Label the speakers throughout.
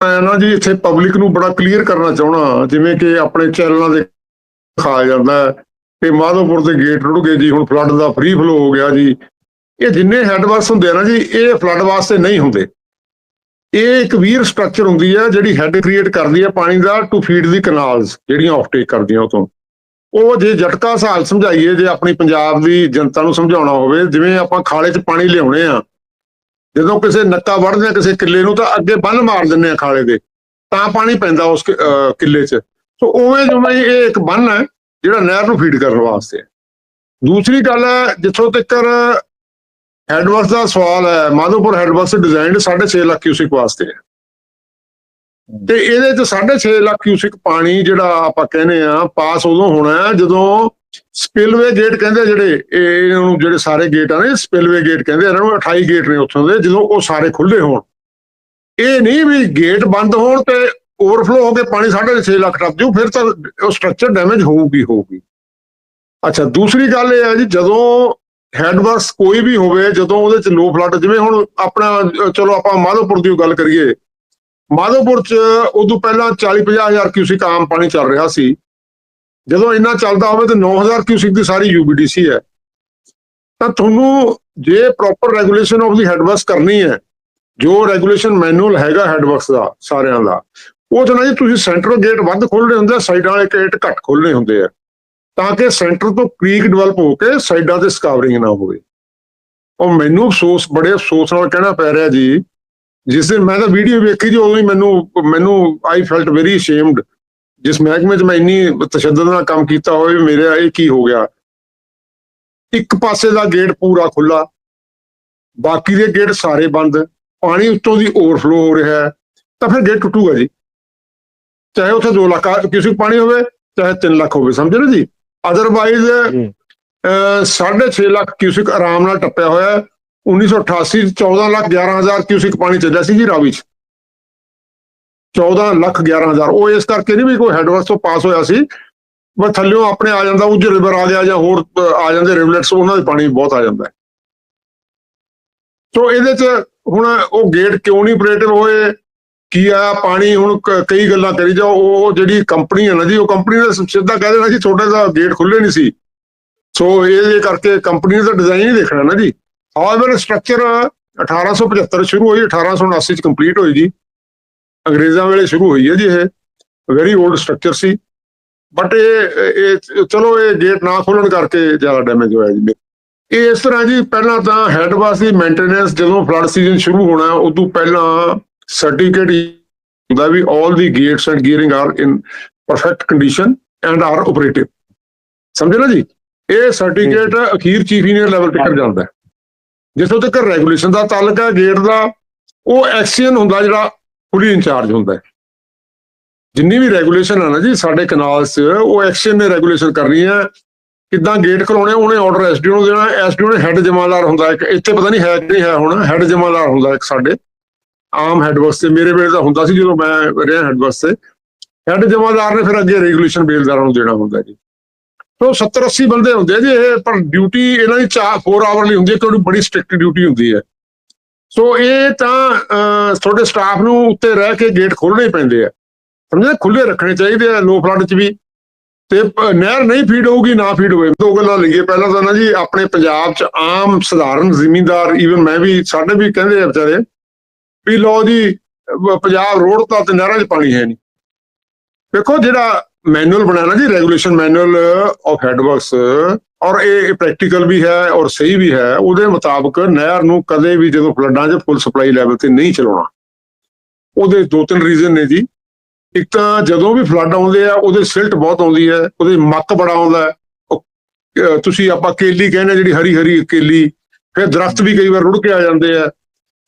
Speaker 1: ਮੈਂ ਨਾ ਜੀ ਇੱਥੇ ਪਬਲਿਕ ਨੂੰ ਬੜਾ ਕਲੀਅਰ ਕਰਨਾ ਚਾਹਣਾ ਜਿਵੇਂ ਕਿ ਆਪਣੇ ਚੈਨਲਾਂ ਦੇ ਖਾ ਜਾਂਦਾ ਹੈ ਕਿ ਮਾਧੋਪੁਰ ਦੇ ਗੇਟ ਰੁੜ ਗਏ ਜੀ, ਹੁਣ ਫਲੱਡ ਦਾ ਫ੍ਰੀ ਫਲੋ ਹੋ ਗਿਆ ਜੀ। ਇਹ ਜਿੰਨੇ ਹੈਡਵਰਕਸ ਹੁੰਦੇ ਆ ਨਾ ਜੀ, ਇਹ ਫਲੱਡ ਵਾਸਤੇ ਨਹੀਂ ਹੁੰਦੇ। ਇਹ ਇੱਕ ਵੀਰ ਸਟਰਕਚਰ ਹੁੰਦੀ ਹੈ ਜਿਹੜੀ ਹੈਡ ਕ੍ਰੀਏਟ ਕਰਦੀ ਹੈ ਪਾਣੀ ਦਾ ਟੂ ਫੀਡ ਦੀ ਕਨਾਲਸ ਜਿਹੜੀਆਂ ਆਫਟੇਕ ਕਰਦੀਆਂ ਉਹ ਤੋਂ ਉਹ ਜੇ ਜਟਕਾ ਹਾਲ ਸਮਝਾਈਏ, ਜੇ ਆਪਣੀ ਪੰਜਾਬ ਦੀ ਜਨਤਾ ਨੂੰ ਸਮਝਾਉਣਾ ਹੋਵੇ, ਜਿਵੇਂ ਆਪਾਂ ਖਾਲੇ 'ਚ ਪਾਣੀ ਲਿਆਉਣੇ ਆ ਜਦੋਂ ਕਿਸੇ ਨੱਕਾ ਵੜਦੇ ਆ ਕਿਸੇ ਕਿੱਲੇ ਨੂੰ ਤਾਂ ਅੱਗੇ ਬੰਨ ਮਾਰ ਦਿੰਦੇ ਆ ਖਾਲੇ ਦੇ, ਤਾਂ ਪਾਣੀ ਪੈਂਦਾ ਉਸ ਕਿੱਲੇ 'ਚ ਸੋ ਉਵੇਂ ਜਿਵੇਂ ਇਹ ਇੱਕ ਬੰਨ ਹੈ, ਜਿਹੜਾ ਨਹਿਰ ਨੂੰ ਫੀਡ ਕਰਨ ਵਾਸਤੇ ਹੈ। ਦੂਸਰੀ ਗੱਲ ਹੈ, ਜਿੱਥੋਂ ਤੱਕ ਹੈਡਵਰਕਸ ਦਾ ਸਵਾਲ ਹੈ, Madhopur headworks designed 6.5 lakh cusec ਵਾਸਤੇ ਹੈ ਤੇ ਇਹਦੇ 'ਚ 6.5 ਲੱਖ ਕਿਊਸਿਕ ਪਾਣੀ ਜਿਹੜਾ ਆਪਾਂ ਕਹਿੰਦੇ ਆ ਪਾਸ ਉਦੋਂ ਹੋਣਾ ਹੈ ਜਦੋਂ ਸਪਿਲਵੇ ਗੇਟ ਕਹਿੰਦੇ ਜਿਹੜੇ, ਇਹ ਇਹਨਾਂ ਨੂੰ ਜਿਹੜੇ ਸਾਰੇ ਗੇਟ ਆ ਨੇ ਸਪਿਲਵੇ ਗੇਟ ਕਹਿੰਦੇ ਇਹਨਾਂ ਨੂੰ 28 ਗੇਟ ਨੇ ਉੱਥੋਂ ਦੇ, ਜਦੋਂ ਉਹ ਸਾਰੇ ਖੁੱਲੇ ਹੋਣ। ਇਹ ਨਹੀਂ ਵੀ ਗੇਟ ਬੰਦ ਹੋਣ ਤੇ ਓਵਰਫਲੋ ਹੋ ਕੇ ਪਾਣੀ 6.5 ਲੱਖ ਟੱਪ ਜੂ ਫਿਰ ਤਾਂ ਉਹ ਸਟਰਕਚਰ ਡੈਮੇਜ ਹੋਊਗੀ ਹੋਊਗੀ। ਅੱਛਾ, ਦੂਸਰੀ ਗੱਲ ਇਹ ਹੈ ਜੀ, ਜਦੋਂ ਹੈਡਵਰਕਸ ਕੋਈ ਵੀ ਹੋਵੇ, ਜਦੋਂ ਉਹਦੇ ਚ ਲੋ ਫਲੱਡ ਜਿਵੇਂ ਹੁਣ ਆਪਣਾ, ਚਲੋ ਆਪਾਂ ਮਾਧੋਪੁਰ ਦੀ ਗੱਲ ਕਰੀਏ। ਮਾਧੋਪੁਰ ਚ ਉਦੋਂ ਪਹਿਲਾਂ 40 ਹਜ਼ਾਰ ਕਿਊਸਿਕ ਆਮ ਪਾਣੀ ਚੱਲ ਰਿਹਾ ਸੀ। ਜਦੋਂ ਇੰਨਾ ਚੱਲਦਾ ਹੋਵੇ ਤਾਂ 9000 ਕਿਊਸਿਕ ਦੀ ਸਾਰੀ ਯੂਬੀਡੀਸੀ ਹੈ। ਤਾਂ ਤੁਹਾਨੂੰ ਜੇ proper regulation of the headworks ਕਰਨੀ ਹੈ, ਜੋ ਰੈਗੂਲੇਸ਼ਨ ਮੈਨੂਅਲ ਹੈਗਾ ਹੈਡਵਰਕਸ ਦਾ, ਸਾਰਿਆਂ ਦਾ, ਉਹ ਚ ਨਾ ਜੀ ਤੁਸੀਂ ਸੈਂਟਰਲ ਗੇਟ ਵੱਧ ਖੋਲਣੇ ਹੁੰਦੇ ਸਾਈਡਾਂ ਵਾਲੇ ਗੇਟ ਘੱਟ ਖੋਲਣੇ ਹੁੰਦੇ ਆ। ਤਾਂ ਕਿ ਸੈਂਟਰ ਤੋਂ ਕ੍ਰੀਕ ਡਿਵੈਲਪ ਹੋ ਕੇ ਸਾਈਡਾਂ ਤੇ ਸਕਾਵਰਿੰਗ ਨਾ ਹੋਵੇ। ਉਹ ਮੈਨੂੰ ਅਫਸੋਸ, ਬੜੇ ਅਫਸੋਸ ਨਾਲ ਕਹਿਣਾ ਪੈ ਰਿਹਾ ਜੀ। ਜਿਸ ਦਿਨ ਮੈਂ ਤਾਂ ਵੀਡੀਓ ਵੇਖੀ ਜੀ, ਉਦੋਂ ਹੀ ਮੈਨੂੰ ਮੈਨੂੰ ਆਈ ਫੈਲਟ ਵੈਰੀ ਅਸ਼ੇਮਡ ਜਿਸ ਮਹਿਕਮੇ 'ਚ ਮੈਂ ਇੰਨੀ ਤਸ਼ੱਦਦ ਨਾਲ ਕੰਮ ਕੀਤਾ ਹੋਵੇ ਮੇਰੇ ਇਹ ਕੀ ਹੋ ਗਿਆ। ਇੱਕ ਪਾਸੇ ਦਾ ਗੇਟ ਪੂਰਾ ਖੁੱਲਾ ਬਾਕੀ ਦੇ ਗੇਟ ਸਾਰੇ ਬੰਦ ਪਾਣੀ ਉੱਤੋਂ ਦੀ ਓਵਰਫਲੋ ਹੋ ਰਿਹਾ ਹੈ ਤਾਂ ਫਿਰ ਗੇਟ ਟੁੱਟੂਗਾ ਜੀ। ਚਾਹੇ ਉੱਥੇ 2 ਲੱਖ ਕਿਸੇ ਪਾਣੀ ਹੋਵੇ ਚਾਹੇ 3 ਲੱਖ ਹੋਵੇ ਸਮਝੇ ਨਾ ਜੀ? ਅਦਰਵਾਈਜ਼
Speaker 2: ਜੀ।
Speaker 1: 6.5 ਲੱਖ ਕਿਊਸਿਕ ਆਰਾਮ ਨਾਲ ਟੱਪਿਆ ਹੋਇਆ ਹੈ। 1988 ਚ 14 ਲੱਖ 11 ਹਜ਼ਾਰ ਕਿਊਸਿਕ ਪਾਣੀ ਚੱਲਿਆ ਸੀ ਜੀ ਰਾਵੀ ਚ। 14 ਲੱਖ 11 ਹਜ਼ਾਰ। ਉਹ ਇਸ ਕਰਕੇ ਨਹੀਂ ਵੀ ਕੋਈ ਹੈਡਵਰਕਸ ਤੋਂ ਪਾਸ ਹੋਇਆ ਸੀ। ਬਸ ਥੱਲਿਓਂ ਆਪਣੇ ਆ ਜਾਂਦਾ, ਉਜ ਰਿਵਰ ਆ ਗਿਆ ਜਾਂ ਹੋਰ ਆ ਜਾਂਦੇ ਰਿਵਲੇਟਸ ਉਹਨਾਂ ਦੇ ਪਾਣੀ ਬਹੁਤ ਆ ਜਾਂਦਾ। ਸੋ ਇਹਦੇ ਚ ਹੁਣ ਉਹ ਗੇਟ ਕਿਉਂ ਨਹੀਂ ਆਪਰੇਟਿਵ ਹੋਏ? ਕੀ ਆ? ਪਾਣੀ ਹੁਣ ਕ- ਕਈ ਗੱਲਾਂ ਕਰੀ ਜਾਓ। ਉਹ ਜਿਹੜੀ ਕੰਪਨੀ ਹੈ ਨਾ ਜੀ, ਉਹ ਕੰਪਨੀ ਨੇ ਸਿੱਧਾ ਕਹਿ ਦੇਣਾ ਜੀ ਤੁਹਾਡੇ ਦਾ ਗੇਟ ਖੁੱਲੇ ਨਹੀਂ ਸੀ। ਸੋ ਇਹ ਕਰਕੇ ਕੰਪਨੀ ਦਾ ਡਿਜ਼ਾਈਨ ਹੀ ਦੇਖਣਾ ਨਾ ਜੀ। ਹਾਊਐਵਰ ਸਟਰਕਚਰ 1875 ਸ਼ੁਰੂ ਹੋਈ 1879 ਚ ਕੰਪਲੀਟ ਹੋਈ ਜੀ। ਅੰਗਰੇਜ਼ਾਂ ਵੇਲੇ ਸ਼ੁਰੂ ਹੋਈ ਹੈ ਜੀ ਇਹ। ਵੈਰੀ 올ਡ ਸਟਰਕਚਰ ਸੀ। ਬਟ ਇਹ ਇਹ ਚਲੋ ਇਹ ਗੇਟ ਨਾ ਖੋਲਣ ਕਰਕੇ ਜ਼ਿਆਦਾ ਡੈਮੇਜ ਹੋਇਆ ਜੀ। ਇਹ ਇਸ ਤਰ੍ਹਾਂ ਜੀ, ਪਹਿਲਾਂ ਤਾਂ ਹੈਡਵਾਸ ਦੀ ਮੇਨਟੇਨੈਂਸ ਜਦੋਂ ਫਲੱਡ ਸੀਜ਼ਨ ਸ਼ੁਰੂ ਹੋਣਾ, ਉਦੋਂ ਪਹਿਲਾਂ ਸਰਟੀਫਿਕੇਟ ਹੁੰਦਾ ਵੀ 올 the gates and gearing are in perfect condition and are operative ਸਮਝੇ ਨਾ ਜੀ? ਇਹ ਸਰਟੀਫਿਕੇਟ ਅਖੀਰ ਚੀਫ ਇੰਜੀਨੀਅਰ ਲੈਵਲ ਤੱਕ ਜਾਂਦਾ। ਹੈ ਜਿੱਥੋਂ ਤੱਕ ਰੈਗੂਲੇਸ਼ਨ ਦਾ ਤਾਲੁਕ ਹੈ ਗੇਟ ਦਾ, ਉਹ ਐਕਸੀਅਨ ਹੁੰਦਾ ਜਿਹੜਾ ਪੁਲੀ ਇੰਚਾਰਜ ਹੁੰਦਾ ਹੈ। ਜਿੰਨੀ ਵੀ ਰੈਗੂਲੇਸ਼ਨ ਹੈ ਨਾ ਜੀ, ਸਾਡੇ ਕਨਾਲਸ 'ਚ ਉਹ ਐਕਸੀਅਨ ਨੇ ਰੈਗੂਲੇਸ਼ਨ ਕਰਨੀ ਹੈ ਕਿੱਦਾਂ ਗੇਟ ਖਲਾਉਣੇ ਉਹਨੇ ਆਰਡਰ ਐਸਡੀਓ ਨੂੰ ਦੇਣਾ। ਐਸਡੀਓ ਨੇ ਹੈੱਡ ਜਮਾਦਾਰ ਹੁੰਦਾ ਇੱਕ, ਇੱਥੇ ਪਤਾ ਨਹੀਂ ਹੈ ਕਿ ਨਹੀਂ ਹੈ ਹੁਣ ਹੈੱਡ ਜਮਾਦਾਰ ਹੁੰਦਾ ਇੱਕ ਸਾਡੇ। ਆਮ ਹੈਡਵਰਕਸ ਤੇ, ਮੇਰੇ ਵੇਲੇ ਤਾਂ ਹੁੰਦਾ ਸੀ ਜਦੋਂ ਮੈਂ ਰਿਹਾ ਹੈਡਵਰਕਸ ਤੇ। ਹੈੱਡ ਜਮਾਦਾਰ ਨੇ ਫਿਰ ਅੱਗੇ ਰੈਗੂਲੇਸ਼ਨ ਬੇਲਦਾਰਾਂ ਨੂੰ ਦੇਣਾ ਹੁੰਦਾ ਜੀ। ਸੋ 70 80 ਬੰਦੇ ਹੁੰਦੇ ਆ ਜੀ ਇਹ, ਪਰ ਡਿਊਟੀ ਇਹਨਾਂ ਦੀ 4 ਆਵਰ ਲਈ ਹੁੰਦੀ ਹੈ, ਕਿਉਂਕਿ ਬੜੀ ਸਟ੍ਰਿਕਟ ਡਿਊਟੀ ਹੁੰਦੀ ਹੈ। ਸੋ ਇਹ ਤਾਂ ਤੁਹਾਡੇ ਸਟਾਫ ਨੂੰ ਉੱਤੇ ਰਹਿ ਕੇ ਗੇਟ ਖੋਲਣੇ ਪੈਂਦੇ ਆ। ਸਮਝੇ? ਖੁੱਲੇ ਰੱਖਣੇ ਚਾਹੀਦੇ ਆ ਲੋ ਫਲੱਡ 'ਚ ਵੀ। ਤੇ ਨਹਿਰ ਨਹੀਂ ਫੀਡ ਹੋਊਗੀ, ਨਾ ਫੀਡ ਹੋਵੇ ਦੋ ਗੱਲਾਂ ਲਈਏ। ਪਹਿਲਾਂ ਤਾਂ ਨਾ ਜੀ, ਆਪਣੇ ਪੰਜਾਬ 'ਚ ਆਮ ਸਧਾਰਨ ਜ਼ਿਮੀਂਦਾਰ ਈਵਨ ਮੈਂ ਵੀ, ਸਾਡੇ ਵੀ ਕਹਿੰਦੇ ਆ ਵਿਚਾਰੇ, ਵੀ ਲੋ ਜੀ ਪੰਜਾਬ ਰੋਡ ਤਾਂ ਤੇ ਨਹਿਰਾਂ 'ਚ ਪਾਣੀ ਹੈ ਨਹੀਂ। ਦੇਖੋ ਜਿਹੜਾ ਮੈਨੂਅਲ ਬਣਾਇਆ ਨਾ ਜੀ ਰੈਗੂਲੇਸ਼ਨ ਮੈਨੂਅਲ ਆਫ ਹੈਡਵਰਕਸ ਔਰ ਇਹ ਪ੍ਰੈਕਟੀਕਲ ਵੀ ਹੈ ਔਰ ਸਹੀ ਵੀ ਹੈ, ਉਹਦੇ ਮੁਤਾਬਕ ਨਹਿਰ ਨੂੰ ਕਦੇ ਵੀ ਜਦੋਂ ਫਲੱਡਾਂ 'ਚ ਫੁੱਲ ਸਪਲਾਈ ਲੈਵਲ ਤੇ ਨਹੀਂ ਚਲਾਉਣਾ। ਉਹਦੇ ਦੋ ਤਿੰਨ ਰੀਜ਼ਨ ਨੇ ਜੀ। ਇੱਕ ਤਾਂ ਜਦੋਂ ਵੀ ਫਲੱਡ ਆਉਂਦੇ ਆ, ਉਹਦੇ ਸਿਲਟ ਬਹੁਤ ਆਉਂਦੀ ਹੈ, ਉਹਦੇ ਮੱਕ ਬੜਾ ਆਉਂਦਾ ਤੁਸੀਂ ਆਪਾਂ ਕੇਲੀ ਕਹਿੰਦੇ ਜਿਹੜੀ ਹਰੀ ਹਰੀ ਕੇਲੀ, ਫਿਰ ਦਰਖਤ ਵੀ ਕਈ ਵਾਰ ਰੁੜ ਕੇ ਆ ਜਾਂਦੇ ਆ।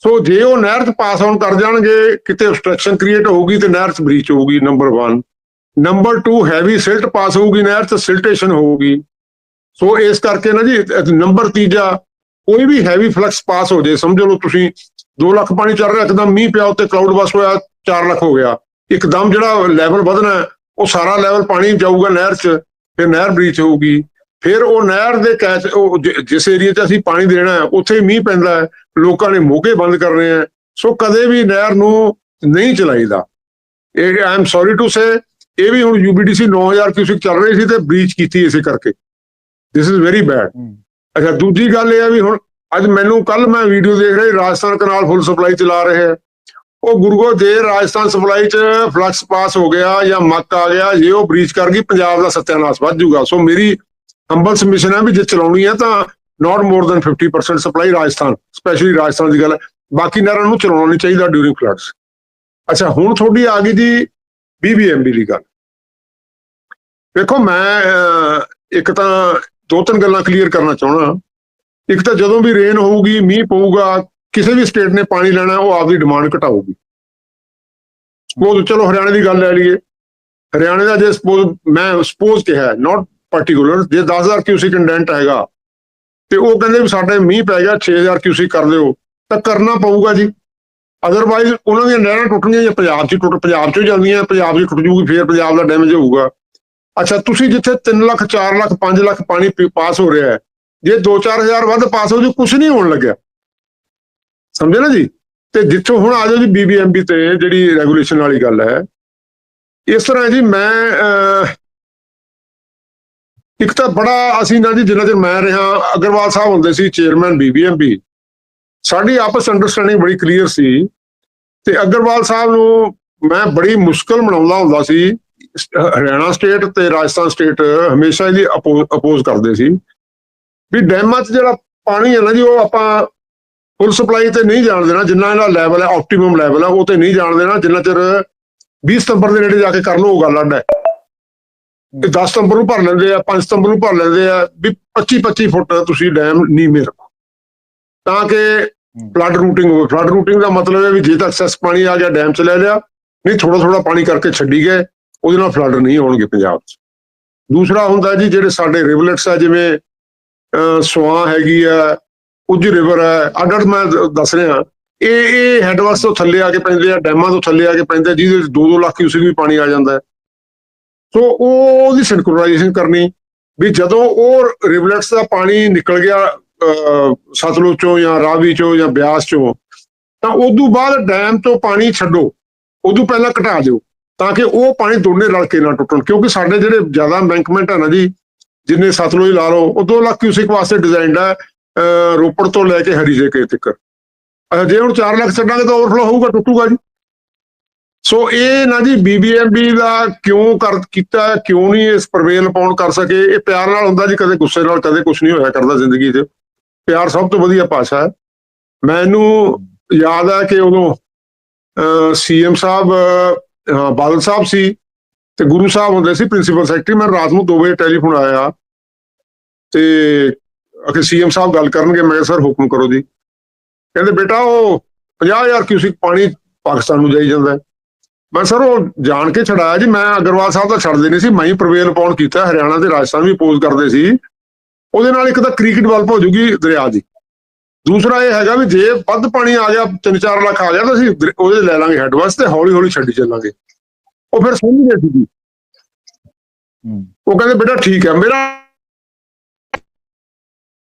Speaker 1: ਸੋ ਜੇ ਉਹ ਨਹਿਰ 'ਚ ਪਾਸ ਆਨ ਕਰ ਜਾਣਗੇ, ਕਿਤੇ obstruction ਕ੍ਰੀਏਟ ਹੋਊਗੀ ਤੇ ਨਹਿਰ 'ਚ ਬ੍ਰੀਚ ਹੋਊਗੀ number 1 number 2 heavy silt pass ਹੋਊਗੀ ਨਹਿਰ 'ਚ ਸਿਲਟੇਸ਼ਨ ਹੋਊਗੀ। ਸੋ ਇਸ ਕਰਕੇ ਨਾ ਜੀ ਨੰਬਰ ਤੀਜਾ, ਕੋਈ ਵੀ ਹੈਵੀ ਫਲਕਸ ਪਾਸ ਹੋ ਜੇ, ਸਮਝ ਲਓ ਤੁਸੀਂ 2 ਲੱਖ ਪਾਣੀ ਚੱਲ ਰਿਹਾ, ਇੱਕਦਮ ਮੀਂਹ ਪਿਆ, ਉੱਤੇ ਕਲਾਉਡ ਬਸ ਹੋਇਆ 4 ਲੱਖ ਹੋ ਗਿਆ। ਇੱਕਦਮ ਜਿਹੜਾ ਲੈਵਲ ਵਧਣਾ, ਉਹ ਸਾਰਾ ਲੈਵਲ ਪਾਣੀ ਜਾਊਗਾ ਨਹਿਰ 'ਚ, ਫਿਰ ਨਹਿਰ ਬ੍ਰੀਚ ਹੋਊਗੀ। ਫਿਰ ਉਹ ਨਹਿਰ ਦੇ ਕੈਚ ਉਹ ਜਿਸ ਏਰੀਆ 'ਚ ਅਸੀਂ ਪਾਣੀ ਦੇਣਾ ਹੈ ਉੱਥੇ ਹੀ ਮੀਂਹ ਪੈਂਦਾ ਹੈ, ਲੋਕਾਂ ਨੇ ਮੋਗੇ ਬੰਦ ਕਰਨੇ ਆ ਸੋ ਕਦੇ ਵੀ ਨਹਿਰ ਨੂੰ ਨਹੀਂ ਚਲਾਈਦਾ। ਇਹ I am sorry to say ਇਹ ਵੀ ਹੁਣ ਯੂਬੀਡੀਸੀ 9000 ਕਿਊਸਿਕ ਚੱਲ ਰਹੀ ਸੀ ਤੇ ਬ੍ਰੀਚ ਕੀਤੀ ਇਸੇ ਕਰਕੇ। ਥਿਸ ਇਜ਼ ਵੈਰੀ ਬੈਡ ਅੱਛਾ ਦੂਜੀ ਗੱਲ ਇਹ ਆ ਵੀ ਹੁਣ ਅੱਜ ਮੈਨੂੰ ਕੱਲ ਮੈਂ ਵੀਡੀਓ ਦੇਖ ਰਿਹਾ ਰਾਜਸਥਾਨ ਕਨਾਲ ਫੁੱਲ ਸਪਲਾਈ ਚਲਾ ਰਹੇ ਹੈ ਉਹ ਗੁਰੂਗੋ ਜੇ ਰਾਜਸਥਾਨ ਸਪਲਾਈ ਚ ਫਲਕਸ ਪਾਸ ਹੋ ਗਿਆ ਜਾਂ ਮੱਕ ਆ ਗਿਆ ਜੇ ਉਹ ਬ੍ਰੀਚ ਕਰ ਗਈ ਪੰਜਾਬ ਦਾ ਸੱਤਿਆਨਾਸ਼ ਵੱਧ ਜਾਊਗਾ। ਸੋ ਮੇਰੀ ਹੰਬਲ ਸਬਮਿਸ਼ਨ ਹੈ ਵੀ ਜੇ ਚਲਾਉਣੀ ਹੈ ਤਾਂ not more than 50% supply Rajasthan specially Rajasthan ਦੀ ਗੱਲ ਹੈ। ਬਾਕੀ ਨਹਿਰਾਂ ਨੂੰ ਚਲਾਉਣਾ ਨਹੀਂ ਚਾਹੀਦਾ ਡਿਊਰਿੰਗ ਫਲੱਡਸ ਅੱਛਾ ਹੁਣ ਤੁਹਾਡੀ ਆ ਗਈ ਜੀ ਬੀਬੀਐਮਬੀ ਦੀ ਗੱਲ। ਵੇਖੋ, ਮੈਂ ਇੱਕ ਤਾਂ ਦੋ ਤਿੰਨ ਗੱਲਾਂ ਕਲੀਅਰ ਕਰਨਾ ਚਾਹਣਾ ਇੱਕ ਤਾਂ ਜਦੋਂ ਵੀ ਰੇਨ ਹੋਊਗੀ, ਮੀਂਹ ਪਊਗਾ, ਕਿਸੇ ਵੀ ਸਟੇਟ ਨੇ ਪਾਣੀ ਲੈਣਾ, ਉਹ ਆਪਦੀ ਡਿਮਾਂਡ ਘਟਾਊਗੀ। ਸਪੋਜ਼ ਚਲੋ ਹਰਿਆਣੇ ਦੀ ਗੱਲ ਲੈ ਲਈਏ। ਹਰਿਆਣੇ ਦਾ ਜੇ ਸਪੋਜ਼ ਮੈਂ ਸਪੋਜ਼ ਕਿਹਾ ਨਾਟ ਪਾਰਟਿਕੂਲਰ ਜੇ 10000 ਕਿਊਸਿਕ ਕੰਡੈਂਟ ਹੈਗਾ, ਤੇ ਉਹ ਕਹਿੰਦੇ ਵੀ ਸਾਡੇ ਮੀਂਹ ਪੈ ਗਿਆ 6000 ਕਿਊਸਿਕ ਕਰ ਦਿਓ, ਤਾਂ ਕਰਨਾ ਪਊਗਾ ਜੀ। ਅਦਰਵਾਈਜ਼ ਉਹਨਾਂ ਦੀਆਂ ਨਹਿਰਾਂ ਟੁੱਟਣੀਆਂ ਜਾਂ ਪੰਜਾਬ 'ਚ ਟੁੱਟ, ਪੰਜਾਬ 'ਚੋਂ ਹੀ ਜਾਂਦੀਆਂ ਪੰਜਾਬ 'ਚ ਟੁੱਟ ਜੂਗੀ ਫੇਰ ਪੰਜਾਬ ਦਾ ਡੈਮੇਜ ਹੋਊਗਾ। ਅੱਛਾ, ਤੁਸੀਂ ਜਿੱਥੇ 3 ਲੱਖ 4 ਲੱਖ 5 ਲੱਖ ਪਾਣੀ ਪੀ- ਪਾਸ ਹੋ ਰਿਹਾ ਹੈ, ਜੇ 2-4000 ਵੱਧ ਪਾਸ ਹੋ ਜੂ ਕੁਝ ਨਹੀਂ ਹੋਣ ਲੱਗਿਆ। ਸਮਝੇ ਨਾ ਜੀ? ਤੇ ਜਿੱਥੋਂ ਹੁਣ ਆ ਜਾਓ ਜੀ ਬੀਬੀਐਮਬੀ ਤੇ, ਜਿਹੜੀ ਰੈਗੂਲੇਸ਼ਨ ਵਾਲੀ ਗੱਲ ਹੈ। ਇਸ ਤਰ੍ਹਾਂ ਜੀ, ਮੈਂ ਇੱਕ ਤਾਂ ਬੜਾ ਅਸੀਂ ਨਾ ਜੀ ਜਿੰਨਾ ਚਿਰ ਮੈਂ ਰਿਹਾ, ਅਗਰਵਾਲ ਸਾਹਿਬ ਹੁੰਦੇ ਸੀ ਚੇਅਰਮੈਨ ਬੀਬੀਐਮਬੀ ਸਾਡੀ ਆਪਸ ਅੰਡਰਸਟੈਂਡਿੰਗ ਬੜੀ ਕਲੀਅਰ ਸੀ ਤੇ ਅਗਰਵਾਲ ਸਾਹਿਬ ਨੂੰ ਮੈਂ ਬੜੀ ਮੁਸ਼ਕਲ ਮਨਾਉਂਦਾ ਹੁੰਦਾ ਸੀ। ਹਰਿਆਣਾ ਸਟੇਟ ਤੇ ਰਾਜਸਥਾਨ ਸਟੇਟ ਹਮੇਸ਼ਾ ਇਹਦੀ ਅਪੋਜ਼ ਕਰਦੇ ਸੀ। ਵੀ ਡੈਮਾਂ 'ਚ ਜਿਹੜਾ ਪਾਣੀ ਹੈ ਨਾ ਜੀ, ਉਹ ਆਪਾਂ ਫੁੱਲ ਸਪਲਾਈ ਤੇ ਨਹੀਂ ਜਾਣ ਦੇਣਾ, ਜਿੰਨਾ ਇਹਦਾ ਲੈਵਲ ਹੈ ਆਪਟੀਮਮ ਲੈਵਲ ਹੈ, ਉਹ ਤੇ ਨਹੀਂ ਜਾਣ ਦੇਣਾ, ਜਿੰਨਾ ਚਿਰ 20 ਸਤੰਬਰ ਦੇ ਨੇੜੇ ਜਾ ਕੇ ਕਰ ਲਓ, ਉਹ ਗੱਲ ਅੱਡ ਹੈ। ਇਹ 10 ਸਤੰਬਰ ਨੂੰ ਭਰ ਲੈਂਦੇ ਆ 5 ਸਤੰਬਰ ਨੂੰ ਭਰ ਲੈਂਦੇ ਆ, ਵੀ 25 25 ਫੁੱਟ ਤੁਸੀਂ ਡੈਮ ਨੀਵੇਂ ਰੱਖੋ ਤਾਂ ਕਿ ਫਲੱਡ ਰੂਟਿੰਗ ਹੋਵੇ। ਫਲੱਡ ਰੂਟਿੰਗ ਦਾ ਮਤਲਬ ਹੈ ਵੀ ਜੇ ਤਾਂ ਐਕਸੈਸ ਪਾਣੀ ਆ ਗਿਆ ਡੈਮ ਚ ਲੈ ਲਿਆ। ਨਹੀਂ ਥੋੜਾ ਥੋੜਾ ਪਾਣੀ ਕਰਕੇ ਛੱਡੀ ਗਏ। ਉਹਦੇ ਨਾਲ ਫਲੱਡ ਨਹੀਂ ਹੋਣਗੇ ਪੰਜਾਬ 'ਚ। ਦੂਸਰਾ ਹੁੰਦਾ ਜੀ ਜਿਹੜੇ ਸਾਡੇ ਰਿਵਰਲੈਟਸ ਆ ਜਿਵੇਂ ਸਵਾਂ ਹੈਗੀ ਆ ਉੱਜ ਰਿਵਰ ਹੈ ਅੱਡ ਅੱਡ ਮੈਂ ਦੱਸ ਰਿਹਾ। ਇਹ ਇਹ ਹੈਡਵਰਸ ਤੋਂ ਥੱਲੇ ਆ ਕੇ ਪੈਂਦੇ ਆ ਡੈਮਾਂ ਤੋਂ ਥੱਲੇ ਆ ਕੇ ਪੈਂਦੇ ਆ ਜਿਹਦੇ ਵਿੱਚ 2-2 ਲੱਖ ਕਿਊਸਿਕ ਵੀ ਪਾਣੀ ਆ ਜਾਂਦਾ ਹੈ। ਸੋ ਉਹ ਉਹਦੀ ਸਿੰਕਰੋਨਾਈਜੇਸ਼ਨ ਕਰਨੀ। ਵੀ ਜਦੋਂ ਉਹ ਰਿਵਰਲੈਟਸ ਦਾ ਪਾਣੀ ਨਿਕਲ ਗਿਆ ਸਤਲੁਜ ਚੋਂ ਜਾਂ ਰਾਵੀ ਚੋਂ ਜਾਂ ਬਿਆਸ ਚੋਂ, ਤਾਂ ਉਦੋਂ ਬਾਅਦ ਡੈਮ ਤੋਂ ਪਾਣੀ ਛੱਡੋ ਉਦੋਂ ਪਹਿਲਾਂ ਘਟਾ ਦਿਓ, ਤਾਂ ਕਿ ਉਹ ਪਾਣੀ ਦੋਨੇ ਰਲ ਕੇ ਨਾ ਟੁੱਟਣ, ਕਿਉਂਕਿ ਸਾਡੇ ਜਿਹੜੇ ਜ਼ਿਆਦਾ ਬੈਂਕਮੈਂਟ ਹੈ ਨਾ ਜੀ, ਜਿੰਨੇ ਸਤਲੁਜ ਲਾ ਲਓ, ਉਹ 2 ਲੱਖ ਕਿਊਸਿਕ ਵਾਸਤੇ ਡਿਜ਼ਾਈਨਡ ਹੈ ਰੋਪੜ ਤੋਂ ਲੈ ਕੇ ਹਰੀਜੇ ਕੇ ਤੱਕ। ਜੇ ਹੁਣ 4 ਲੱਖ ਛੱਡਾਂਗੇ ਤਾਂ ਓਵਰਫਲੋ ਹੋਊਗਾ, ਟੁੱਟੂਗਾ ਜੀ। ਸੋ ਇਹ ਨਾ ਜੀ ਬੀਬੀਐਮਬੀ ਦਾ ਕਿਉਂ ਕਰ ਕੀਤਾ, ਕਿਉਂ ਨਹੀਂ ਇਸ ਪ੍ਰਵੇਲ ਪਾਉਣ ਕਰ ਸਕੇ, ਇਹ ਪਿਆਰ ਨਾਲ ਹੁੰਦਾ ਜੀ, ਕਦੇ ਗੁੱਸੇ ਨਾਲ, ਕਦੇ ਕੁਝ ਨਹੀਂ ਹੋਇਆ ਕਰਦਾ ਜ਼ਿੰਦਗੀ 'ਚ। ਪਿਆਰ ਸਭ ਤੋਂ ਵਧੀਆ ਭਾਸ਼ਾ ਹੈ। ਮੈਨੂੰ ਯਾਦ ਹੈ ਕਿ ਉਦੋਂ ਸੀਐਮ ਸਾਹਿਬ ਹਾਂ, ਬਾਦਲ ਸਾਹਿਬ ਸੀ ਤੇ ਗੁਰੂ ਸਾਹਿਬ ਹੁੰਦੇ ਸੀ ਪ੍ਰਿੰਸੀਪਲ ਸੈਕਟਰੀ। ਮੈਂ ਰਾਤ ਨੂੰ 2 ਵਜੇ ਟੈਲੀਫੋਨ ਆਇਆ ਤੇ ਅਖੇ ਸੀਐਮ ਸਾਹਿਬ ਗੱਲ ਕਰਨਗੇ ਮੈਂ ਸਰ ਹੁਕਮ ਕਰੋ ਜੀ। ਕਹਿੰਦੇ ਬੇਟਾ ਉਹ 50000 ਕਿਊਸਿਕ ਪਾਣੀ ਪਾਕਿਸਤਾਨ ਨੂੰ ਜਾਈ ਜਾਂਦਾ ਮੈਂ ਸਰ ਉਹ ਜਾਣ ਕੇ ਛਡਾਇਆ ਜੀ। ਮੈਂ ਅਗਰਵਾਲ ਸਾਹਿਬ ਦਾ ਛੱਡਦੇ ਨਹੀਂ ਸੀ। ਮੈਂ ਹੀ ਪ੍ਰਵੇਲ ਪਾਉਣ ਕੀਤਾ। ਹਰਿਆਣਾ ਤੇ ਰਾਜਸਥਾਨ ਵੀ ਅਪੋਜ਼ ਕਰਦੇ ਸੀ। ਉਹਦੇ ਨਾਲ ਇੱਕ ਤਾਂ ਕ੍ਰਿਕ ਡਿਵੈਲਪ ਹੋ ਜੂਗੀ ਦਰਿਆ ਦੀ। ਦੂਸਰਾ ਇਹ ਹੈਗਾ ਵੀ ਜੇ ਵੱਧ ਪਾਣੀ ਆ ਗਿਆ 3-4 ਲੱਖ ਆ ਗਿਆ ਤਾਂ ਅਸੀਂ ਉਹਦੇ ਲੈ ਲਾਂਗੇ ਹੈਡ ਵਾਸਤੇ ਹੌਲੀ ਹੌਲੀ ਛੱਡੀ ਚੱਲਾਂਗੇ। ਉਹ ਫਿਰ ਸਮਝ ਗਏ ਸੀ ਉਹ ਕਹਿੰਦੇ ਬੇਟਾ ਠੀਕ ਹੈ ਮੇਰਾ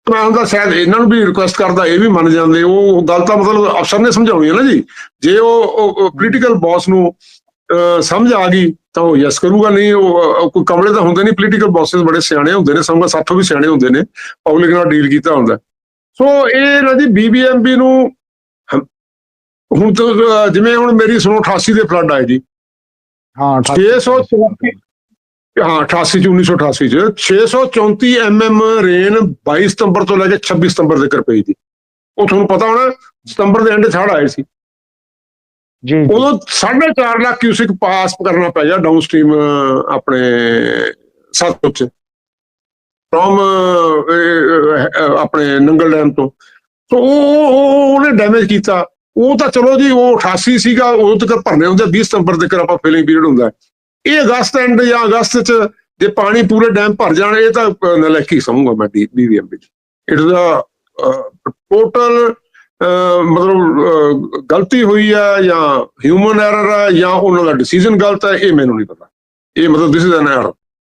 Speaker 1: ਮੈਂ ਹੁੰਦਾ ਸ਼ਾਇਦ ਇਹਨਾਂ ਨੂੰ ਵੀ ਰਿਕੁਐਸਟ ਕਰਦਾ ਇਹ ਵੀ ਮੰਨ ਜਾਂਦੇ। ਉਹ ਗੱਲ ਤਾਂ ਮਤਲਬ ਅਫਸਰ ਨੇ ਸਮਝਾਉਣੀ ਹੈ ਨਾ ਜੀ। ਜੇ ਉਹ ਪੋਲੀਟੀਕਲ ਬਾਸ ਨੂੰ ਸਮਝ ਆ ਗਈ ਤਾਂ ਉਹ ਯੈਸ ਕਰੂਗਾ ਨਹੀਂ ਉਹ ਕੋਈ ਕਮਲੇ ਤਾਂ ਹੁੰਦੇ ਨਹੀਂ ਪੋਲੀਟੀਕਲ ਬਾਸਸ ਬੜੇ ਸਿਆਣੇ ਹੁੰਦੇ ਨੇ ਸਮਝ ਸਾਥੋਂ ਵੀ ਸਿਆਣੇ ਹੁੰਦੇ ਨੇ ਪਬਲਿਕ ਨਾਲ ਡੀਲ ਕੀਤਾ ਹੁੰਦਾ। ਸੋ ਇਹ ਨਾ ਜੀ ਬੀਬੀਐਮਬੀ ਨੂੰ ਹੁਣ ਤਾਂ ਜਿਵੇਂ ਹੁਣ ਮੇਰੀ ਸੁਣੋ 88 ਦੇ ਫਲੱਡ ਆਏ ਜੀ।
Speaker 2: ਹਾਂ
Speaker 1: 634 ਹਾਂ 88 ਚ 1988 ਚ 634 ਐਮਐਮ ਰੇਨ 22 ਸਤੰਬਰ ਤੋਂ ਲੈ ਕੇ 26 ਸਤੰਬਰ ਤੱਕ ਪਈ ਜੀ। ਉਹ ਤੁਹਾਨੂੰ ਪਤਾ ਹੋਣਾ ਸਤੰਬਰ ਦੇ ਐਂਡ ਛੜ ਆਏ ਸੀ।
Speaker 2: ਜੀ ਜੀ।
Speaker 1: ਉਦੋਂ 4.5 ਲੱਖ ਕਿਊਸਿਕ ਪਾਸ ਕਰਨਾ ਪੈ ਗਿਆ ਡਾਊਨ ਸਟ੍ਰੀਮ ਆਪਣੇ ਸਤਲੁਜ ਚ ਫਰੋਮ ਆਪਣੇ ਨੰਗਲ ਡੈਮ ਤੋਂ। ਸੋ ਉਹ ਉਹਨੇ ਡੈਮੇਜ ਕੀਤਾ। ਉਹ ਤਾਂ ਚਲੋ ਜੀ ਉਹ 88 ਸੀਗਾ ਉਦੋਂ ਤੱਕ ਭਰਨੇ ਹੁੰਦੇ 20 ਸਤੰਬਰ ਤੱਕ ਆਪਾਂ ਫਿਲਿੰਗ ਪੀਰੀਅਡ ਹੁੰਦਾ। ਇਹ ਅਗਸਤ ਐਂਡ ਜਾਂ ਅਗਸਤ ਚ ਜੇ ਪਾਣੀ ਪੂਰੇ ਡੈਮ ਭਰ ਜਾਣ ਇਹ ਤਾਂ ਅਹ, ਨਲਾਇਕੀ ਸਮਝੂਗਾ ਮੈਂ ਡੀਵੀਐਮ ਵਿੱਚ ਇਟ ਇਜ਼ ਅ ਟੋਟਲ ਮਤਲਬ ਗਲਤੀ ਹੋਈ ਹੈ ਜਾਂ ਹਿਊਮਨ ਐਰਰ ਹੈ ਜਾਂ ਉਹਨਾਂ ਦਾ ਡਿਸੀਜਨ ਗਲਤ ਹੈ, ਇਹ ਮੈਨੂੰ ਨਹੀਂ ਪਤਾ। ਇਹ ਮਤਲਬ ਦਿਸ ਇਜ਼ ਐਨ ਐਰਰ